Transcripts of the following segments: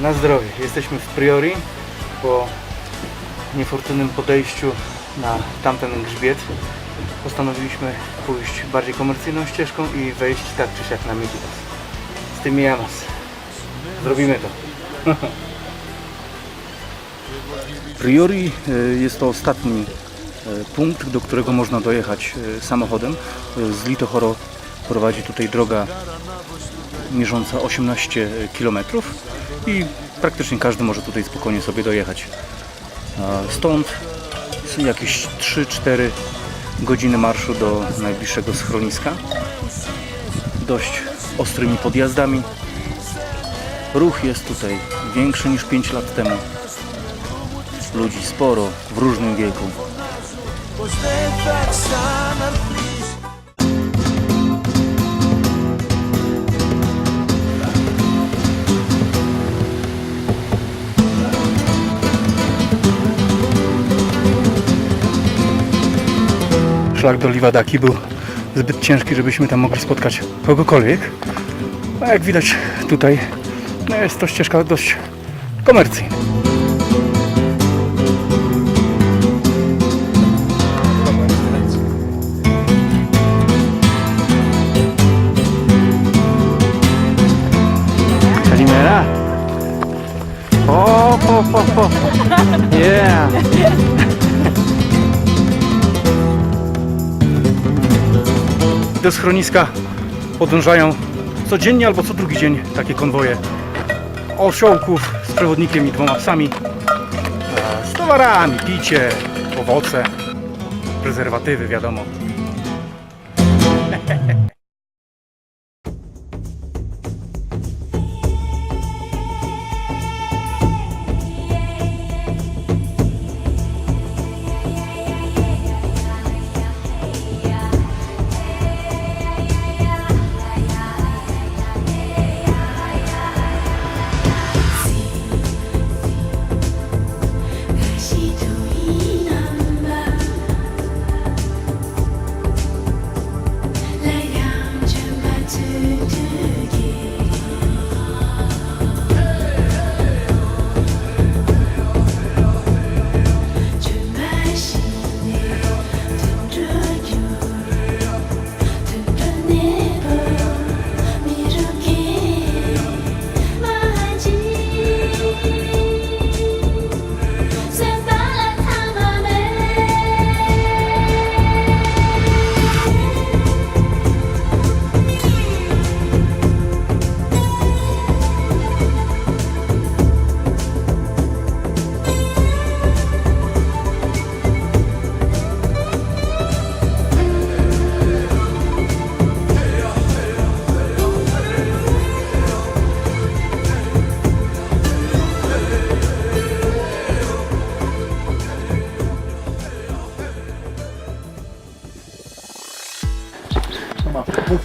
Na zdrowie. Jesteśmy w Priori po niefortunnym podejściu na tamten grzbiet. Postanowiliśmy pójść bardziej komercyjną ścieżką i wejść tak czy siak na Midwest. Z tymi Yamas. Zrobimy to. Priori e, jest to ostatni e, punkt, do którego można dojechać e, samochodem. Z Litochoro prowadzi tutaj droga mierząca 18 km i praktycznie każdy może tutaj spokojnie sobie dojechać. Stąd jakieś 3-4 godziny marszu do najbliższego schroniska. Dość ostrymi podjazdami. Ruch jest tutaj większy niż 5 lat temu. Ludzi sporo, w różnym wieku. Szlak do Liwadaki był zbyt ciężki, żebyśmy tam mogli spotkać kogokolwiek. A jak widać tutaj no jest to ścieżka dość komercyjna. Kalimera. O, po, po, po. Yeah. Do schroniska podążają codziennie albo co drugi dzień takie konwoje osiołków z przewodnikiem i dwoma psami e, z towarami, picie, owoce, prezerwatywy wiadomo.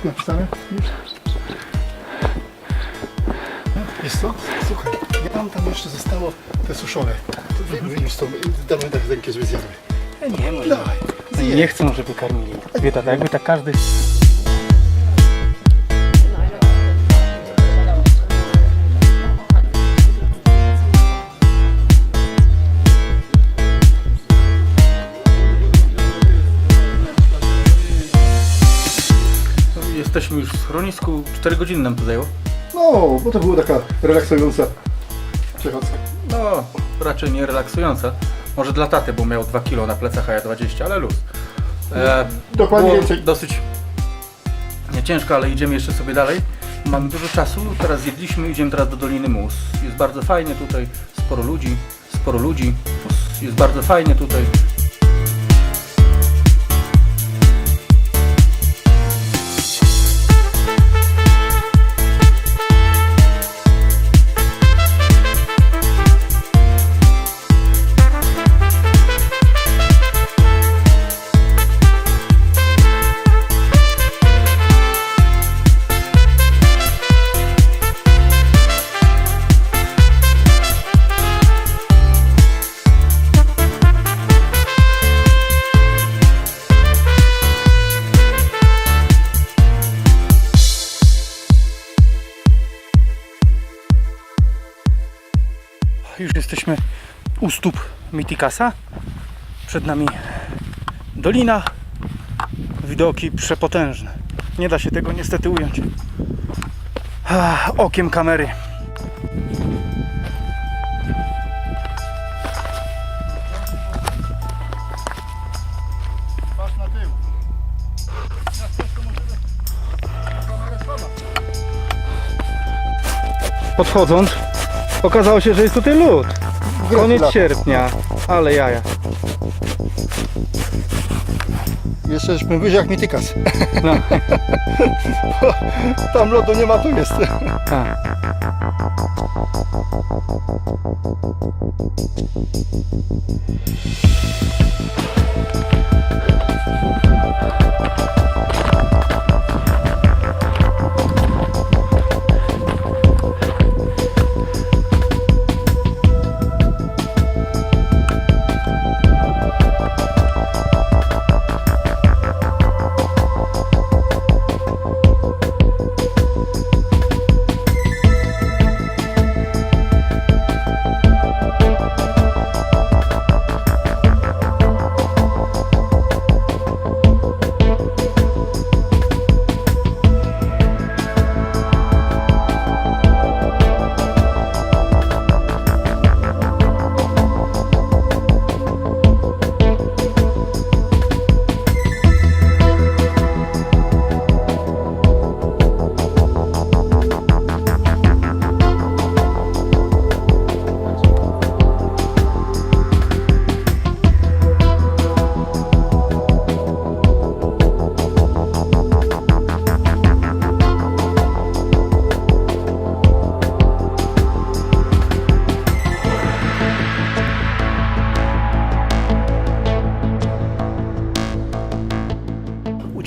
napisane? Jest co? Słuchaj, ja mam tam jeszcze zostało te suszone. Wyjdziesz to, damy tak rękę, żeby zjadły. Nie, może Dawaj, zjedz. nie chcą, żeby karmili. Wie jakby tak każdy Jesteśmy już w schronisku. 4 godziny nam to zajęło. No, bo to była taka relaksująca przechadzka. No, raczej nie relaksująca. Może dla taty, bo miał 2 kg na plecach, a ja 20, ale luz. E, Dokładnie było więcej. Dosyć nie ciężko, ale idziemy jeszcze sobie dalej. Mamy dużo czasu, teraz zjedliśmy, idziemy teraz do Doliny Mus. Jest bardzo fajnie tutaj, sporo ludzi, sporo ludzi. Jest bardzo fajnie tutaj. Już jesteśmy u stóp Mitikasa. Przed nami dolina. Widoki przepotężne. Nie da się tego niestety ująć. Ah, Okiem kamery. Podchodząc, okazało się, że jest tutaj lód. Koniec sierpnia, ale jaja. Jeszcze jesteśmy wyżej jak Mitykas. No. Tam lodu nie ma, tu jest. A.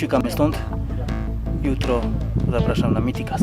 Uciekamy stąd. Jutro zapraszam na Mitikas.